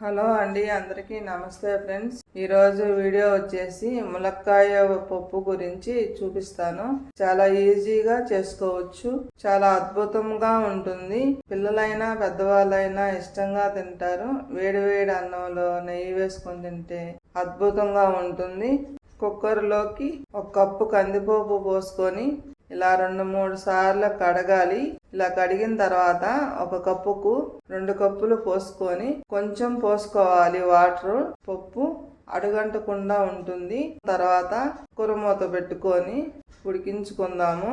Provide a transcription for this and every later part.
Hello అండి అందరికీ నమస్తే ఫ్రెండ్స్. ఈరోజు వీడియో వచ్చేసి ములక్కాయ పప్పు గురించి చూపిస్తాను. చాలా ఈజీగా చేసుకోవచ్చు. చాలా అద్భుతంగా ఉంటుంది. పిల్లలైనా పెద్దవాళ్ళైనా ఇష్టంగా తింటారు. వేడి వేడి అన్నంలో నెయ్యి వేసుకొని తింటే అద్భుతంగా ఉంటుంది. కుక్కర్లోకి ఒక కప్పు కందిపప్పు పోసుకొని ఇలా రెండు మూడు సార్లు కడగాలి. ఇలా కడిగిన తర్వాత ఒక కప్పుకు రెండు కప్పులు పోసుకొని కొంచెం పోసుకోవాలి. వాటర్ పప్పు అడుగంటకుండా ఉంటుంది. తర్వాత కురమూత పెట్టుకొని ఉడికించుకుందాము.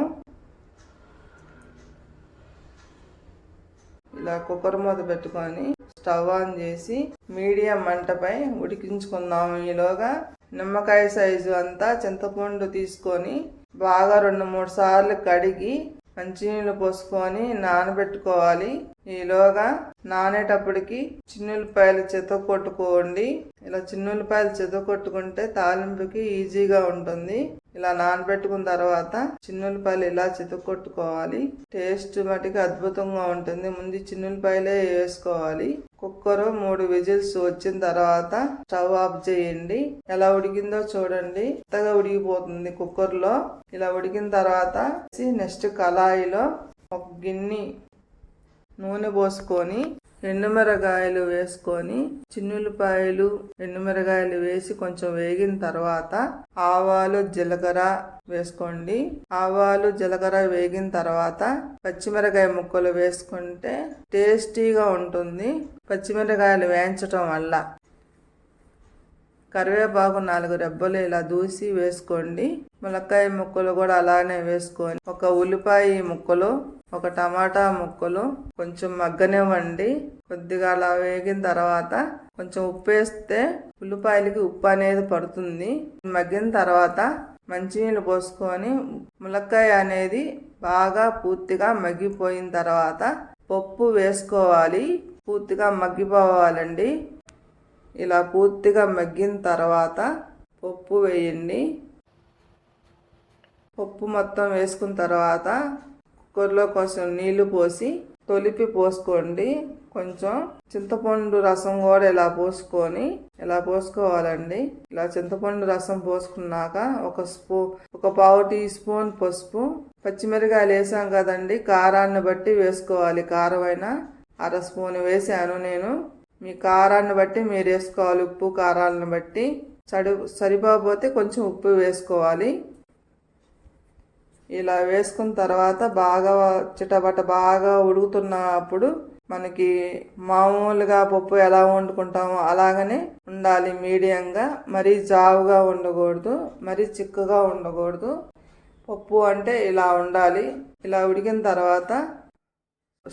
ఇలా కుక్కర్ మూత పెట్టుకొని స్టవ్ ఆన్ చేసి మీడియం మంటపై ఉడికించుకుందాము. ఈలోగా నిమ్మకాయ సైజు అంతా చింతపండు తీసుకొని బాగా రెండు మూడు సార్లు కడిగి మంచినీళ్ళు పోసుకొని నానబెట్టుకోవాలి. ఈలోగా నానేటప్పటికి చిన్నులపాయలు చెత్త కొట్టుకోండి. ఇలా చిన్నులపాయలు చెత్త కొట్టుకుంటే తాలింపుకి ఈజీగా ఉంటుంది. ఇలా నానబెట్టుకున్న తర్వాత చిన్నులపాయలు ఇలా చెత్త కొట్టుకోవాలి. టేస్ట్ మటుకు అద్భుతంగా ఉంటుంది. ముందు చిన్నులపాయలే వేసుకోవాలి. కుక్కర్ మూడు విజిల్స్ వచ్చిన తర్వాత స్టవ్ ఆఫ్ చేయండి. ఎలా ఉడికిందో చూడండి. కొత్తగా ఉడికిపోతుంది కుక్కర్లో ఇలా ఉడికిన తర్వాత నెక్స్ట్ కళాయిలో ఒక గిన్నె నూనె పోసుకొని ఎండుమిరగాయలు వేసుకొని చిన్నులపాయలు ఎండుమిరగాయలు వేసి కొంచెం వేగిన తర్వాత ఆవాలు జీలకర్ర వేసుకోండి. ఆవాలు జీలకర్ర వేగిన తర్వాత పచ్చిమిరకాయ ముక్కలు వేసుకుంటే టేస్టీగా ఉంటుంది. పచ్చిమిరకాయలు వేయించటం వల్ల కరివేపాకు నాలుగు రెబ్బలు ఇలా దూసి వేసుకోండి. ములక్కాయ ముక్కలు కూడా అలానే వేసుకొని ఒక ఉల్లిపాయ ముక్కలు ఒక టమాటా ముక్కలు కొంచెం మగ్గనివ్వండి. కొద్దిగా అలా వేగిన తర్వాత కొంచెం ఉప్పు వేస్తే ఉల్లిపాయలకి ఉప్పు అనేది పడుతుంది. మగ్గిన తర్వాత మంచినీళ్ళు పోసుకొని ములక్కాయ అనేది బాగా పూర్తిగా మగ్గిపోయిన తర్వాత పప్పు వేసుకోవాలి. పూర్తిగా మగ్గిపోవాలండి. ఇలా పూర్తిగా మగ్గిన తర్వాత పప్పు వేయండి. పప్పు మొత్తం వేసుకున్న తర్వాత కుక్కర్లో కొంచెం నీళ్ళు పోసి తొలిపి పోసుకోండి. కొంచెం చింతపండు రసం కూడా ఇలా పోసుకొని ఇలా పోసుకోవాలండి. ఇలా చింతపండు రసం పోసుకున్నాక ఒక స్పూ ఒక పావు టీ స్పూన్ పసుపు పచ్చిమిరకాయలు వేసాం కదండి. కారాన్ని బట్టి వేసుకోవాలి. కారమైన అర స్పూన్ వేసాను నేను. మీ కారాన్ని బట్టి మీరు వేసుకోవాలి ఉప్పు కారాలను బట్టి. సడి సరిపోతే కొంచెం ఉప్పు వేసుకోవాలి. ఇలా వేసుకున్న తర్వాత బాగా చిటపట బాగా ఉడుకుతున్నప్పుడు మనకి మామూలుగా పప్పు ఎలా వండుకుంటామో అలాగనే ఉండాలి మీడియంగా. మరీ జావుగా ఉండకూడదు మరీ చిక్కగా ఉండకూడదు పప్పు అంటే ఇలా ఉండాలి. ఇలా ఉడికిన తర్వాత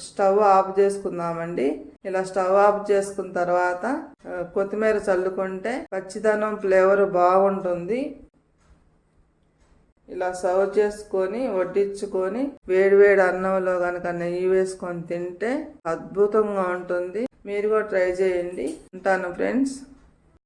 స్టవ్ ఆఫ్ చేసుకుందామండి. ఇలా స్టవ్ ఆఫ్ చేసుకున్న తర్వాత కొత్తిమీర చల్లుకుంటే పచ్చిదనం ఫ్లేవర్ బాగుంటుంది. ఇలా సర్వ్ చేసుకొని వడ్డించుకొని వేడివేడి అన్నంలో కనుక నెయ్యి వేసుకొని తింటే అద్భుతంగా ఉంటుంది. మీరు కూడా ట్రై చేయండి. ఉంటాను ఫ్రెండ్స్.